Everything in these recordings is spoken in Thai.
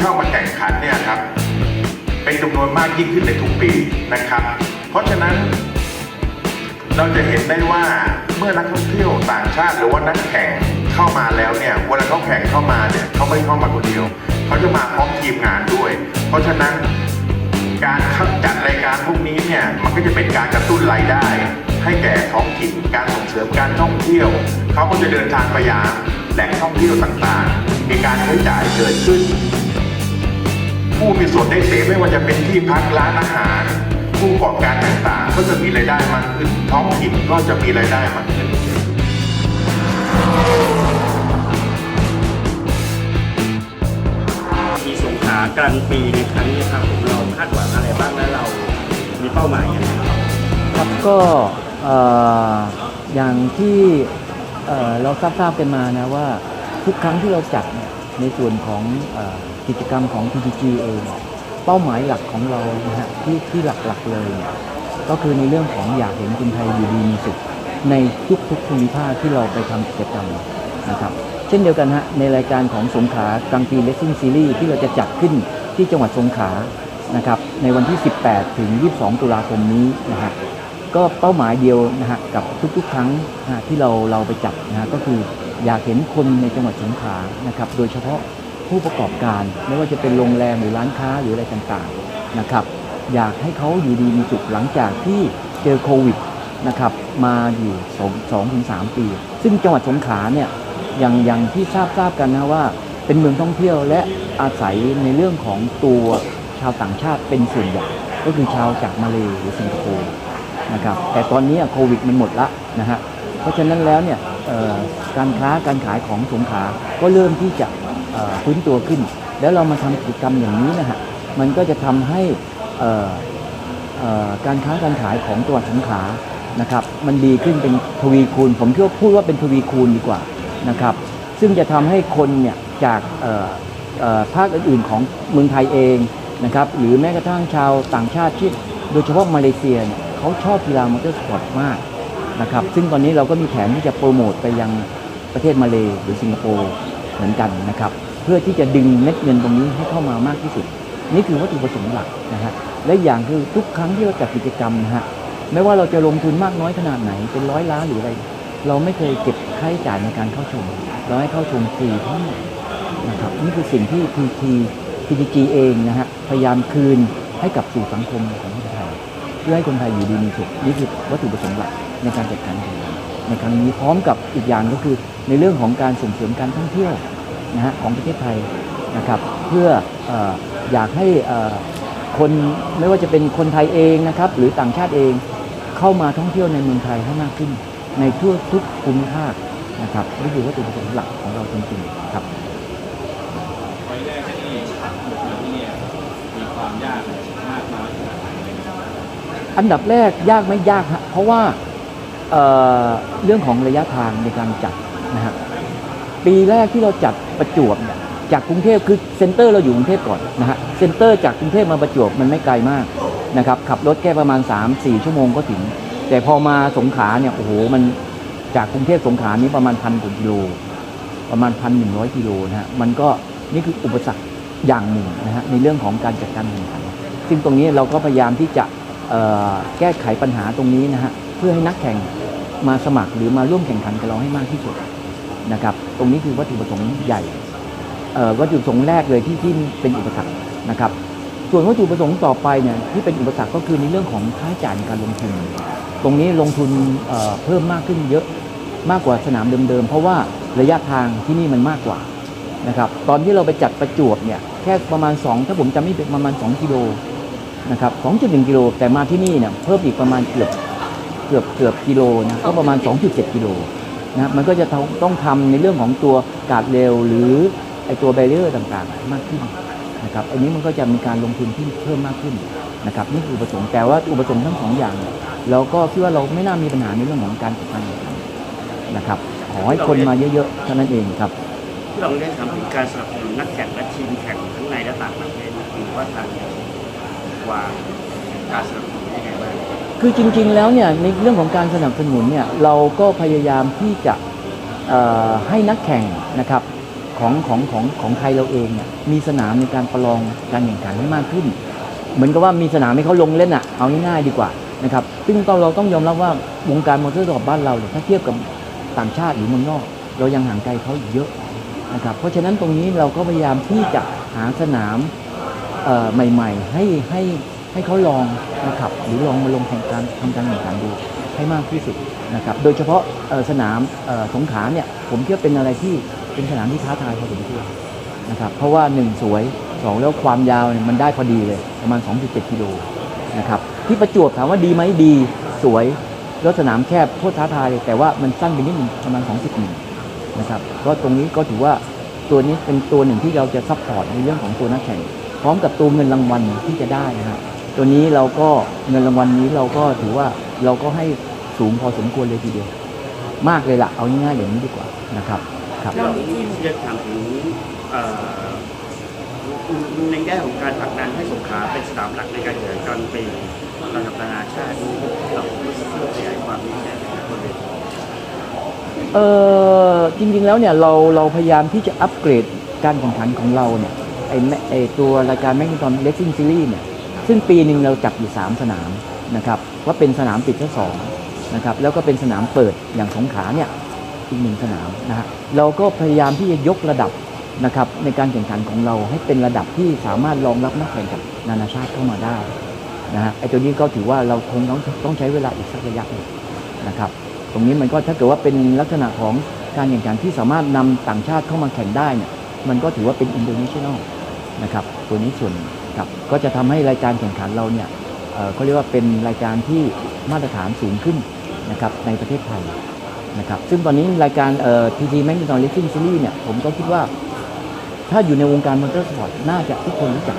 เข้ามาแข่งขันเนี่ยครับเป็นจำนวนมากยิ่งขึ้นในทุกปีนะครับ เพราะฉะนั้นเราจะเห็นได้ว่าเมื่อนักท่องเที่ยวต่างชาติหรือว่านักแข่งเข้ามาแล้วเนี่ยเวลาเขาแข่งเข้ามาเนี่ยเขาไม่เข้ามาคนเดียวเขาจะมาพร้อมทีมงานด้วย เพราะฉะนั้นการคัดจัดรายการพวกนี้เนี่ยมันก็จะเป็นการกระตุ้นรายได้ ให้แก่ท้องถิ่นการส่งเสริมการท่องเที่ยวเขาก็จะเดินทางไปยังแหล่งท่องเที่ยวต่างๆ มีการใช้จ่ายเกิดขึ้น ผู้มีส่วนได้เสียไม่ว่าจะเป็นที่พักร้านอาหาร ผู้ประกอบการต่างๆ ก็จะมีรายได้มากขึ้น ท้องถิ่นก็จะมีรายได้มากขึ้นมีสงขลากลางปีในครั้งนี้ครับผมเราคาดหวังอะไรบ้างและเรา มีเป้าหมายยังไงครับครับก็เอ่ออย่างที่เอ่อเราทราบๆกันมานะว่าทุกครั้งที่เราจัดเนี่ยในส่วนของเออ กิจกรรมของ PPG เองเนี่ยเป้าหมายหลักของเรานะฮะที่ที่หลักๆเลยเนี่ยก็คือในเรื่องของอยากเห็นคนไทยอยู่ดีมีสุขในทุกๆภูมิภาคที่เราไปทำกิจกรรมนะครับเช่นเดียวกันฮะในรายการของสงขลากลางปีเลสซิ่งซีรีส์ที่เราจะจัดขึ้นที่จังหวัดสงขลานะครับในวันที่ 18 ถึง 22 ตุลาคมนี้นะฮะก็เป้าหมายเดียวนะฮะกับทุกๆ ครั้งที่เราเราไปจัดนะฮะก็คืออยากเห็นคนในจังหวัดสงขลานะครับโดยเฉพาะ ผู้ประกอบการ ไม่ว่าจะเป็นโรงแรมหรือร้านค้าหรืออะไรต่างๆนะครับ อยากให้เขาอยู่ดีมีสุขหลังจากที่เจอโควิดนะครับมาอยู่สองถึงสามปี ซึ่งจังหวัดสงขลาเนี่ยอย่างอย่างที่ทราบทราบกันนะว่า เป็นเมืองท่องเที่ยวและอาศัยในเรื่องของตัวชาวต่างชาติเป็นส่วนใหญ่ก็คือชาวจากมาเลหรือสิงคโปร์นะครับแต่ตอนนี้โควิดมันหมดละนะฮะเพราะฉะนั้นแล้วเนี่ยการค้าการขายของสงขลาก็เริ่มที่จะอ ฟื้นตัวขึ้น แล้วเรามาทำกิจกรรมอย่างนี้นะฮะมันก็จะทำให้การค้าการขายของจังหวัดสงขลานะครับ มันดีขึ้นเป็นทวีคูณ ผมคิดว่าพูดว่าเป็นทวีคูณดีกว่านะครับ ซึ่งจะทำให้คนเนี่ยจากภาคอื่นๆของเมืองไทยเองนะครับหรือแม้กระทั่งชาวต่างชาติที่โดยเฉพาะมาเลเซียเนี่ยเขาชอบกีฬามอเตอร์สปอร์ตมากนะครับ ซึ่งตอนนี้เราก็มีแผนที่จะโปรโมทไปยังประเทศมาเลหรือสิงคโปร์เหมือนกันนะครับ เพื่อที่จะดึงเม็ดเงินตรงนี้ให้เข้ามามากที่สุด นี่คือวัตถุประสงค์หลักนะฮะและอย่างคือทุกครั้งที่เราจัดกิจกรรมนะฮะไม่ว่าเราจะลงทุนมากน้อยขนาดไหนเป็นร้อยล้านหรืออะไร เราไม่เคยเก็บค่าใช้จ่ายในการเข้าชม เราให้เข้าชมฟรีทั้งหมดนะครับนี่คือสิ่งที่ PT PTG เองนะฮะพยายามคืนให้กับสู่สังคมของคนไทยเพื่อให้คนไทยอยู่ดีมีสุขนี่คือวัตถุประสงค์หลักในการจัดการแข่งขันในครั้งนี้พร้อมกับอีกอย่างก็คือในเรื่องของการส่งเสริมการท่องเที่ยว นะฮะของประเทศไทยนะครับเพื่อออยากให้คนไม่ว่าจะเป็นคนไทยเองนะครับหรือต่างชาติเองเข้ามาท่องเที่ยวในเมืองไทยให้มากขึ้น ในทั่วทุกภูมิภาคนะครับนี่คือวัตถุประสงค์หลักของเราจริงๆครับไฟแรกที่ขับที่เนี่ยมีความยากมากน้อยขนาดไหนอันดับแรกยากไม่ยากฮะเพราะว่าเเรื่องของระยะทางในการจัดนะฮะ ปีแรกที่เราจัดประจวบเนี่ยจากกรุงเทพคือเซ็นเตอร์เราอยู่กรุงเทพก่อนนะฮะเซ็นเตอร์จากกรุงเทพมาประจวบมันไม่ไกลมากนะครับขับรถแค่ประมาณ 3-4 ชั่วโมงก็ถึง แต่พอมาสงขลาเนี่ยโอ้โหมันจากกรุงเทพสงขลานี้ประมาณพันกว่ากิโลประมาณพันหนึ่งร้อยกิโลนะฮะมันก็นี่คืออุปสรรคอย่างหนึ่งนะฮะในเรื่องของการจัดการแข่งขันซึ่งตรงนี้เราก็พยายามที่จะแก้ไขปัญหาตรงนี้นะฮะเพื่อให้นักแข่งมาสมัครหรือมาร่วมแข่งขันกับเราให้มากที่สุด นะครับ ตรงนี้คือวัตถุประสงค์ใหญ่วัตถุประสงค์แรกเลยที่ที่เป็นอุปสรรคนะครับ ส่วนวัตถุประสงค์ต่อไปเนี่ยที่เป็นอุปสรรคก็คือในเรื่องของค่าใช้จ่ายในการลงทุน ตรงนี้ลงทุนเเพิ่มมากขึ้นเยอะมากกว่าสนามเดิมๆ เพราะว่าระยะทางที่นี่มันมากกว่านะครับ ตอนที่เราไปจัดประจวบเนี่ยแค่ประมาณ 2 ถ้าผมจำไม่ผิดประมาณ 2 กิโลนะครับ 2.1 กิโลแต่มาที่นี่เนี่ยเพิ่มอีกประมาณเกือบเกือบเกือบกิโลนะก็ประมาณ 2.7 กิโล นะมันก็จะต้องต้องทำในเรื่องของตัวกาดเร็วหรือไอตัวแบรเรียร์ต่างๆ มากขึ้นนะครับอันนี้มันก็จะมีการลงทุนที่เพิ่มมากขึ้นนะครับนี่คืออุปสงค์แต่ว่าอุปสงค์ทั้งสองอย่างเราก็คิดว่าเราไม่น่ามีปัญหาในเรื่องของการจัดการนนะครับขอให้คนมาเยอะๆเท่านั้นเองครับที่เราได้ทำถึงการสนับสนุนนักแข่งและทีมแข่งทั้งในและต่างประเทศหรือว่าทางวางการสนับสนุน คือจริง ๆ แล้วเนี่ยในเรื่องของการสนับสนุนเนี่ยเราก็พยายามที่จะให้นักแข่งนะครับของของของของไทยเราเองเนี่ยมีสนามในการประลองการแข่งขันให้มากขึ้น เหมือนกับว่ามีสนามให้เขาลงเล่นอะเอาง่ายๆดีกว่านะครับซึ่งต้องเราต้องยอมรับว่าวงการมอเตอร์สปอร์ตบ้านเราเนี่ยถ้าเทียบกับต่างชาติหรือเมืองนอก เรายังห่างไกลเขาเยอะนะครับเพราะฉะนั้นตรงนี้เราก็พยายามที่จะหาสนามใหม่ ๆ ให้ให้ ให้เขาลองนะครับหรือลองมาลงแข่งการทำการแข่งขันดูให้มากที่สุดนะครับโดยเฉพาะสนามสงขลาเนี่ยผมคิดว่าเป็นอะไรที่เป็นสนามที่ท้าทายพอสมควรนะครับเพราะว่า 1 สวย 2 แล้วความยาวเนี่ยมันได้พอดีเลยประมาณ 2.7 กิโลนะครับที่ประจวบถามว่าดีไหมดีสวยแล้วสนามแคบโคตรท้าทายเลยแต่ว่ามันสั้นไปนิดหนึงประมาณ 2.1 นะครับก็ตรงนี้ก็ถือว่าตัวนี้เป็นตัวหนึ่งที่เราจะซัพพอร์ตในเรื่องของตัวนักแข่ง พร้อมกับตัวเงินรางวัลที่จะได้นะฮะ ตัวนี้เราก็เงินรางวัลนี้เราก็ถือว่าเราก็ให้สูงพอสมควรเลยทีเดียว มากเลยล่ะเอาง่ายๆอย่างนี้ดีกว่านะครับครับเราจะถามถึงเอ่อในแง่ของการผลักดันให้สงขลาเป็นสนามหลักในการแข่งขันเป็นระดับนานาชาติเราเพื่อขยายความนี้ได้ไหมครับเออจริงๆแล้วเนี่ยเราเราพยายามที่จะอัปเกรดการแข่งขันของเราเนี่ยไอแมไอตัวรายการแมกนิตอนเลสซิ่งซีรีส์เนี่ย ซึ่งปีหนึ่งเราจัดอยู่ 3 สนามนะครับว่าเป็นสนามปิดแค่สองนะครับแล้วก็เป็นสนามเปิดอย่างสงขาเนี่ยอีกหนึ่งสนามนะฮะเราก็พยายามที่จะยกระดับนะครับในการแข่งขันของเราให้เป็นระดับที่สามารถรองรับนักแข่งจากนานาชาติเข้ามาได้นะฮะไอตัวนี้ก็ถือว่าเราคงต้องต้องใช้เวลาอีกสักระยะหนึ่งนะครับตรงนี้มันก็ถ้าเกิดว่าเป็นลักษณะของการแข่งขันที่สามารถนำต่างชาติเข้ามาแข่งได้เนี่ยมันก็ถือว่าเป็นอินโดนีเซียนนะครับตัวนี้ส่วนหนึ่ง ครับก็จะทำให้รายการแข่งขันเราเนี่ยเขาเรียกว่าเป็นรายการที่มาตรฐานสูงขึ้นนะครับในประเทศไทยนะครับซึ่งตอนนี้รายการเอ่อ PT m a g n e t o n Racing Series เนี่ยผมก็คิดว่า ถ้าอยู่ในวงการมอเตอร์สปอร์ตน่าจะทุกคนรู้จัก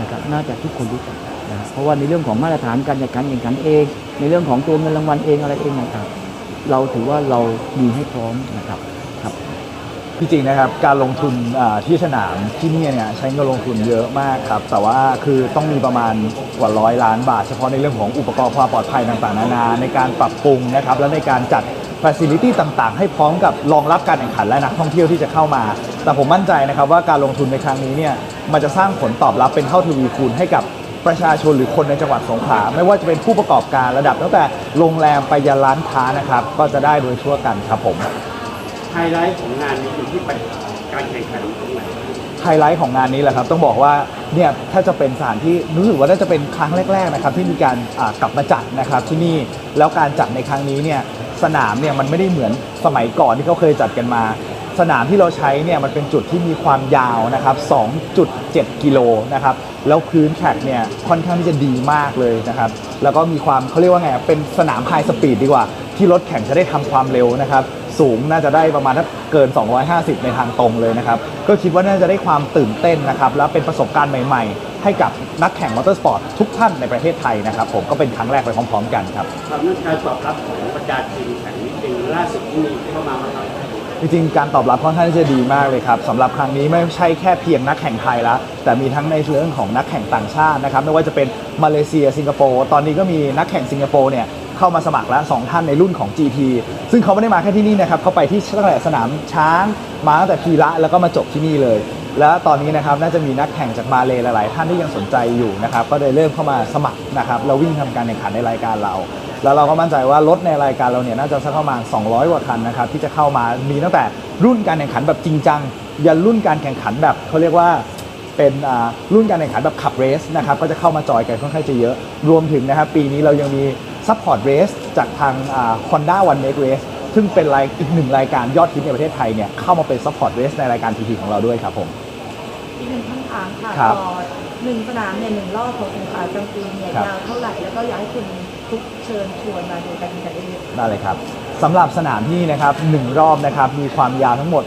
นะครับน่าจะทุกคนรู้จักนะเพราะว่าในเรื่องของมาตรฐานการแข่งขันแข่งขันเอง ในเรื่องของตัวเงินรางวัลเองอะไรเองนะครับเราถือว่าเรามีให้พร้อมนะครับ ที่จริงนะครับการลงทุนที่สนามที่นี่เนี่ยใช้เงินลงทุนเยอะมากครับ แต่ว่าคือต้องมีประมาณกว่าร้อยล้านบาท เฉพาะในเรื่องของอุปกรณ์ความปลอดภัยต่างๆนานาในการปรับปรุงนะครับและในการจัดฟ a ซิลิตี้ต่างๆ ให้พร้อมกับรองรับการแข่งขันและนักท่องเที่ยวที่จะเข้ามา แต่ผมมั่นใจนะครับว่าการลงทุนในครั้งนี้เนี่ยมันจะสร้างผลตอบรับเป็นเท่าทวีคูณให้กับประชาชนหรือคนในจังหวัดสงขลาไม่ว่าจะเป็นผู้ประกอบการระดับตั้งแต่โรงแรมไปยันร้านค้านะครับก็จะได้โดยทั่วกันครับผม ไฮไลท์ของงานนี้อยู่ที่การแข่งขันตรงไหนไฮไลท์ของงานนี้แหละครับต้องบอกว่าเนี่ยถ้าจะเป็นสถานที่รู้สึกว่าน่าจะเป็นครั้งแรกๆนะครับที่มีการกลับมาจัดนะครับที่นี่แล้วการจัดในครั้งนี้เนี่ยสนามเนี่ยมันไม่ได้เหมือนสมัยก่อนที่เขาเคยจัดกันมา สนามที่เราใช้เนี่ยมันเป็นจุดที่มีความยาวนะครับ 2.7 กิโลนะครับแล้วพื้นแทร็กเนี่ยค่อนข้างที่จะดีมากเลยนะครับแล้วก็มีความเขาเรียกว่าไงเป็นสนามไฮสปีดดีกว่า ที่รถแข่งจะได้ทำความเร็วนะครับ สูงน่าจะได้ประมาณถ้าเกิน 250 ในทางตรงเลยนะครับ ก็คิดว่าน่าจะได้ความตื่นเต้นนะครับ และเป็นประสบการณ์ใหม่ๆ ให้กับนักแข่งมอเตอร์สปอร์ตทุกท่านในประเทศไทยนะครับ ผมก็เป็นครั้งแรกไปพร้อมๆกันครับความน่าการตอบรับของบรรดาทีมแข่งนี้เป็นล่าสุดที่มีเข้ามาเมื่อไหร่จริงๆการตอบรับค่อนข้างที่จะดีมากเลยครับสำหรับครั้งนี้ไม่ใช่แค่เพียงนักแข่งไทยแล้วแต่มีทั้งในเรื่องของนักแข่งต่างชาตินะครับไม่ว่าจะเป็นมาเลเซียสิงคโปร์ตอนนี้ก็มีนักแข่งสิงคโปร์เนี่ย เข้ามาสมัครแล้วสองท่านในรุ่นของ GT ซึ่งเขาไม่ได้มาแค่ที่นี่นะครับเขาไปที่ตั้งแต่สนามช้าง มาตั้งแต่พีระแล้วก็มาจบที่นี่เลย แล้วตอนนี้นะครับน่าจะมีนักแข่งจากมาเลหลาย ๆ ท่านที่ยังสนใจอยู่นะครับก็เลยเริ่มเข้ามาสมัครนะครับแล้ววิ่งทำการแข่งขันในรายการเรา แล้วเราก็มั่นใจว่ารถในรายการเราเนี่ยน่าจะสักประมาณ 200 กว่าคันนะครับที่จะเข้ามามีตั้งแต่รุ่นการแข่งขันแบบจริงจังยันรุ่นการแข่งขันแบบเขาเรียกว่าเป็นรุ่นการแข่งขันแบบขับเรสนะครับก็จะเข้ามาจอยกันค่อนข้างจะเยอะ รวมถึงนะครับปีนี้เรายังมี ซัพพอร์ตเรสจากทางฮอนด้าวันเมกเรสซึ่งเป็นรายอีกหนึ่งรายการยอดฮิตในประเทศไทยเนี่ยเข้ามาเป็นซัพพอร์ตเรสในรายการทีทีของเราด้วยครับผม อีกหนึ่งคำถามค่ะครับ ต่อหนึ่งสนามเนี่ยหนึ่งรอบของสงขลากลางปีเนี่ยครับ ยาวเท่าไหร่ แล้วก็อยากให้คุณทุกเชิญชวนมาดูการแข่งขันเองได้เลยครับสำหรับสนามที่นี่นะครับหนึ่งรอบนะครับมีความยาวทั้งหมด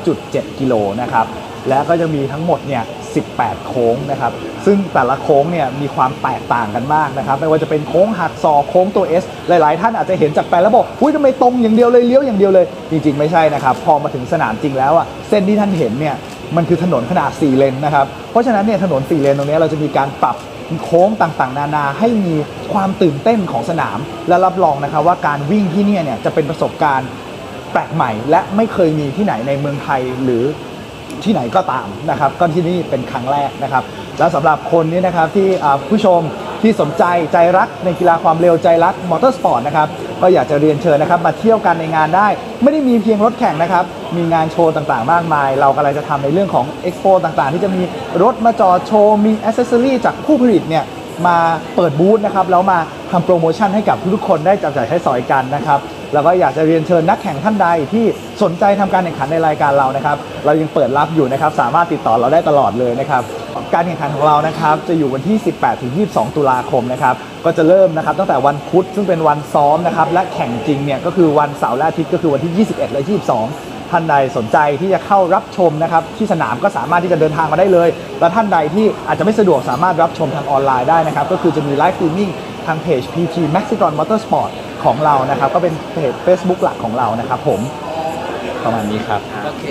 2.7 กิโลนะครับและก็จะมีทั้งหมดเนี่ย 18 โค้งนะครับ ซึ่งแต่ละโค้งเนี่ยมีความแตกต่างกันมากนะครับไม่ว่าจะเป็นโค้งหักศอกโค้งตัว S หลายๆ ท่านอาจจะเห็นจากแปลนแล้วบอกอุ้ยทำไมตรงอย่างเดียวเลยเลี้ยวอย่างเดียวเลย จริง ๆ ไม่ใช่นะครับ พอมาถึงสนามจริงแล้วอะเส้นที่ท่านเห็นเนี่ยมันคือถนนขนาด 4 เลนนะครับ เพราะฉะนั้นเนี่ยถนน 4 เลนตรงนี้เราจะมีการปรับโค้งต่างๆ นานาให้มีความตื่นเต้นของสนาม และรับรองนะครับว่าการวิ่งที่เนี่ยเนี่ยจะเป็นประสบการณ์แปลกใหม่ และไม่เคยมีที่ไหนในเมืองไทยหรือที่ไหนก็ตามนะครับก็ที่นี่เป็นครั้งแรกนะครับ แล้วสำหรับคนนี้นะครับที่ผู้ชมที่สนใจใจรักในกีฬาความเร็วใจรักมอเตอร์สปอร์ตนะครับก็อยากจะเรียนเชิญนะครับมาเที่ยวกันในงานได้ ไม่ได้มีเพียงรถแข่งนะครับ มีงานโชว์ต่างๆ มากมาย เรากำลังจะทำในเรื่องของเอ็กซ์โปต่างๆ ที่จะมีรถมาจอดโชว์มีอ c เซสซอรีจากผู้ผลิตเนี่ยมาเปิดบูธนะครับแล้วมาทำโปรโมชั่นให้กับทุกๆคนได้จับจ่ายใช้สอยกันนะครับ แล้วก็อยากจะเรียนเชิญนักแข่งท่านใดที่สนใจทำการแข่งขันในรายการเรานะครับ เรายังเปิดรับอยู่นะครับ สามารถติดต่อเราได้ตลอดเลยนะครับ การแข่งขันของเรานะครับ จะอยู่วันที่ 18 ถึง 22 ตุลาคมนะครับ ก็จะเริ่มนะครับตั้งแต่วันพุธซึ่งเป็นวันซ้อมนะครับ และแข่งจริงเนี่ยก็คือวันเสาร์และอาทิตย์ก็คือวันที่ 21 และ 22ท่านใดสนใจที่จะเข้ารับชมนะครับที่สนามก็สามารถที่จะเดินทางมาได้เลย และท่านใดที่อาจจะไม่สะดวกสามารถรับชมทางออนไลน์ได้นะครับ ก็คือจะมีไลฟ์สตรีมมิ่งทางเพจ PT Maxicon Motorsport ของเรานะครับ ก็เป็นเพจ Facebook หลักของเรานะครับ ผมประมาณนี้ครับ โอเค